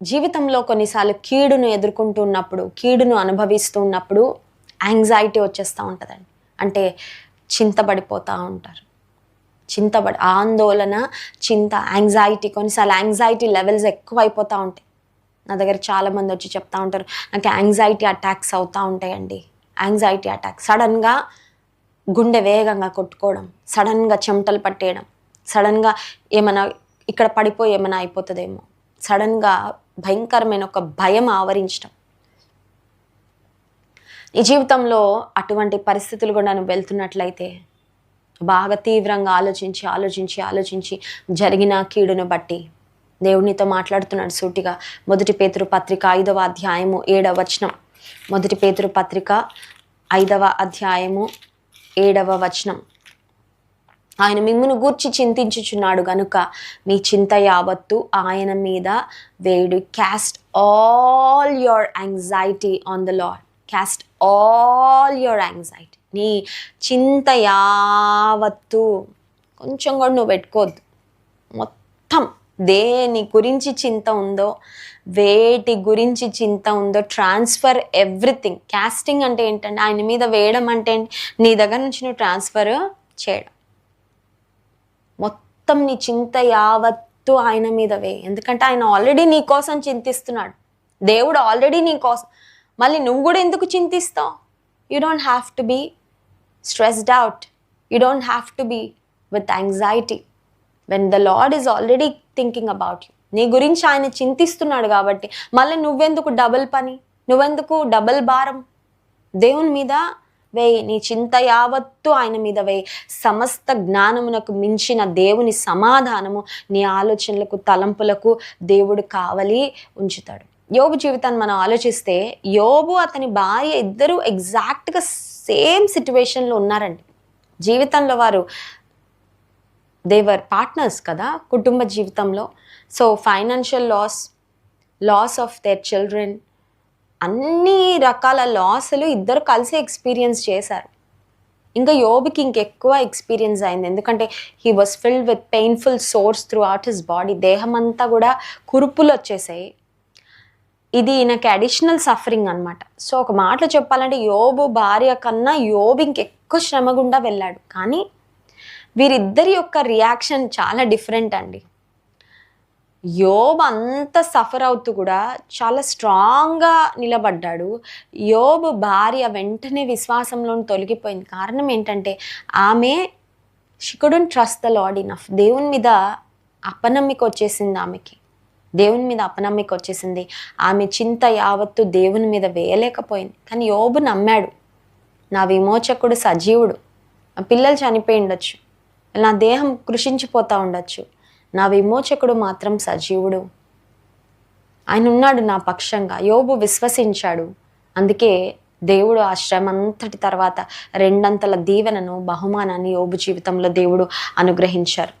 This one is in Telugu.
జీవితంలో కొన్నిసార్లు కీడును ఎదుర్కొంటూ ఉన్నప్పుడు కీడును అనుభవిస్తూ ఉన్నప్పుడు యాంగ్జైటీ వచ్చేస్తూ ఉంటుందండి. అంటే చింతబడిపోతూ ఉంటారు. చింతబడి ఆందోళన చింత యాంగ్జైటీ కొన్నిసార్లు యాంగ్జైటీ లెవెల్స్ ఎక్కువ అయిపోతూ ఉంటాయి. నా దగ్గర చాలామంది వచ్చి చెప్తా ఉంటారు నాకు యాంగ్జైటీ అటాక్స్ అవుతూ ఉంటాయండి. యాంగ్జైటీ అటాక్ సడన్గా గుండె వేగంగా కొట్టుకోవడం సడన్గా చెమటలు పట్టేయడం సడన్గా ఏమైనా ఇక్కడ పడిపోయి ఏమైనా అయిపోతుందేమో సడన్గా భయంకరమైన ఒక భయం ఆవరించడం నీ జీవితంలో అటువంటి పరిస్థితులు కూడా నువ్వు వెళ్తున్నట్లయితే బాగా తీవ్రంగా ఆలోచించి ఆలోచించి ఆలోచించి జరిగిన కీడును బట్టి దేవునితో మాట్లాడుతున్నాడు సూటిగా. మొదటి పేతురు పత్రిక ఐదవ అధ్యాయము ఏడవ వచనం. మొదటి పేతురు పత్రిక ఐదవ అధ్యాయము ఏడవ వచనం. ఆయన మిమ్మును గూర్చి చింతించుచున్నాడు గనుక మీ చింత యావత్తు ఆయన మీద వేడు cast all your anxiety on the lord cast all your anxiety నీ చింత యావత్తు కొంచెం కూడా నువ్వు పెట్టుకోవద్దు. మొత్తం దేని గురించి చింత ఉందో వేటి గురించి చింత ఉందో ట్రాన్స్ఫర్ ఎవ్రీథింగ్ క్యాస్టింగ్ అంటే ఏంటంటే ఆయన మీద వేయడం అంటే నీ దగ్గర నుంచి నువ్వు ట్రాన్స్ఫర్ చేయడం. మొత్తం నీ చింత యావత్తు ఆయన మీద వే ఎందుకంటే ఆయన ఆల్రెడీ నీ కోసం చింతిస్తున్నాడు. దేవుడు ఆల్రెడీ నీ కోసం. మళ్ళీ నువ్వు కూడా ఎందుకు చింతిస్తావు? You don't have to be stressed out you don't have to be with anxiety when the lord is already thinking about you నీ గురించి ఆయన చింతిస్తున్నాడు కాబట్టి మళ్ళీ నువ్వెందుకు డబుల్ పని? నువ్వెందుకు డబుల్ భారం? దేవుని మీద వేయి. నీ చింత యావత్తు ఆయన మీద వేయి. సమస్త జ్ఞానమునకు మించిన దేవుని సమాధానము నీ ఆలోచనలకు తలంపులకు దేవుడు కావలి ఉంచుతాడు. యోబు జీవితాన్ని మనం ఆలోచిస్తే యోబు అతని భార్య ఇద్దరూ ఎగ్జాక్ట్గా సేమ్ సిచ్యువేషన్లో ఉన్నారండి. జీవితంలో వారు దేవర్ పార్ట్నర్స్ కదా కుటుంబ జీవితంలో. So financial loss loss of their children అన్ని రకాల లాసులు ఇద్దరు కలిసి ఎక్స్పీరియన్స్ చేశారు. ఇంకా యోబికి ఇంకెక్కువ ఎక్స్పీరియన్స్ అయింది. ఎందుకంటే he was filled with painful sores throughout his body దేహం అంతా కూడా కురుపులు వచ్చేసాయి. ఇది నాకు అడిషనల్ సఫరింగ్ అన్నమాట. సో ఒక మాటలో చెప్పాలంటే యోబు భార్య కన్నా యోబు ఇంకెక్కువ శ్రమ గుండా వెళ్ళాడు. కానీ వీరిద్దరి యొక్క రియాక్షన్ చాలా డిఫరెంట్ అండి. యోబ్ అంత సఫర్ అవుతూ కూడా చాలా స్ట్రాంగ్గా నిలబడ్డాడు. యోబు భార్య వెంటనే విశ్వాసంలో తొలగిపోయింది. కారణం ఏంటంటే ఆమె షికుడున్ ట్రస్ట్ ద లాడ్ ఇనఫ్ దేవుని మీద అపనమ్మిక వచ్చేసింది ఆమెకి. దేవుని మీద అపనమ్మిక వచ్చేసింది. ఆమె చింత యావత్తు దేవుని మీద వేయలేకపోయింది. కానీ యోబు నమ్మాడు. నా విమోచకుడు సజీవుడు. నా పిల్లలు చనిపోయి ఉండొచ్చు. నా దేహం కృషించిపోతూ ఉండొచ్చు. నా విమోచకుడు మాత్రం సజీవుడు. ఆయన ఉన్నాడు నా పక్షంగా. యోబు విశ్వసించాడు. అందుకే దేవుడు ఆ శ్రమ అంతటి తర్వాత రెండంతల దీవెనను బహుమానాన్ని యోబు జీవితంలో దేవుడు అనుగ్రహించారు.